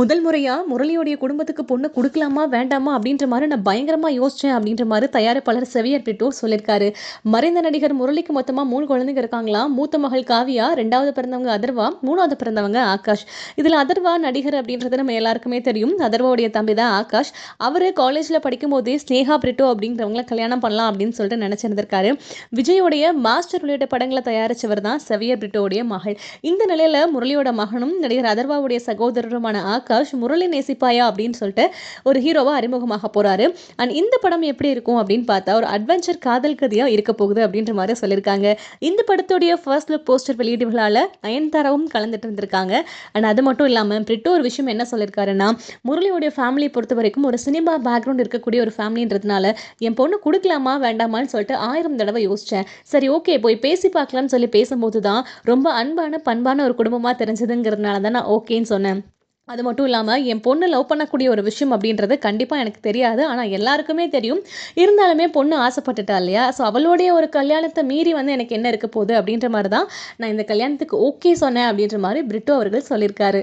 முதல் முறையாக முரளியோடைய குடும்பத்துக்கு பொண்ணு கொடுக்கலாமா வேண்டாமா அப்படின்ற மாதிரி நான் பயங்கரமாக யோசித்தேன் அப்படின்ற மாதிரி தயாரிப்பாளர் செவியர் பிட்டோ சொல்லியிருக்காரு. மறைந்த நடிகர் முரளிக்கு மொத்தமாக மூணு குழந்தைங்க இருக்காங்களா? மூத்த மகள் காவியா ரெண்டாவது பிறந்தவங்க அதர்வா மூணாவது பிறந்தவங்க ஆகாஷ். இதில் அதர்வா நடிகர் அப்படின்றது நம்ம எல்லாருக்குமே தெரியும். அதர்வாவுடைய தம்பி தான் ஆகாஷ். அவர் காலேஜில் படிக்கும்போதே ஸ்னேகா பிரிட்டோ அப்படிங்கிறவங்கள கல்யாணம் பண்ணலாம் அப்படின்னு சொல்லிட்டு நினச்சிருந்திருக்காரு. விஜயோடைய மாஸ்டர் உள்ளிட்ட படங்களை தயாரித்தவர் தான் செவியர் பிரிட்டோடைய மகள். இந்த நிலையில் முரளியோட மகனும் நடிகர் அதர்வாவுடைய சகோதரருமான ஆகாஷ் ஆகாஷ் முரளி நேசிப்பாயா அப்படின்னு சொல்லிட்டு ஒரு ஹீரோவாக அறிமுகமாக போகிறாரு அண்ட் இந்த படம் எப்படி இருக்கும் அப்படின்னு பார்த்தா ஒரு அட்வென்ச்சர் காதல் கதையாக இருக்க போகுது அப்படின்ற மாதிரி சொல்லியிருக்காங்க. இந்த படத்துடைய ஃபர்ஸ்ட் லுக் போஸ்டர் வெளியீடுகளால் விழாவில் நயன்தாராவும் கலந்துட்டு இருந்திருக்காங்க. அண்ட் அது மட்டும் இல்லாமல் பிரிட்டோ ஒரு விஷயம் என்ன சொல்லியிருக்காருன்னா முரளியோடைய ஃபேமிலியை பொறுத்த வரைக்கும் ஒரு சினிமா பேக்ரவுண்ட் இருக்கக்கூடிய ஒரு ஃபேமிலின்றதுனால என் பொண்ணு கொடுக்கலாமா வேண்டாமான்னு சொல்லிட்டு ஆயிரம் தடவை யோசித்தேன் சரி ஓகே போய் பேசி பார்க்கலாம்னு சொல்லி பேசும்போது தான் ரொம்ப அன்பான பண்பான ஒரு குடும்பமாக தெரிஞ்சதுங்கிறதுனால தான் நான் ஓகேன்னு சொன்னேன். அது மட்டும் இல்லாமல் என் பொண்ணு லவ் பண்ணக்கூடிய ஒரு விஷயம் அப்படின்றது கண்டிப்பாக எனக்கு தெரியாது. ஆனால் எல்லாருக்குமே தெரியும். இருந்தாலுமே பொண்ணு ஆசைப்பட்டுட்டா இல்லையா? ஸோ அவளுடைய ஒரு கல்யாணத்தை மீறி வந்து எனக்கு என்ன இருக்க போகுது அப்படின்ற மாதிரி தான் நான் இந்த கல்யாணத்துக்கு ஓகே சொன்னேன் அப்படின்ற மாதிரி பிரிட்டோ அவர்கள் சொல்லியிருக்காரு.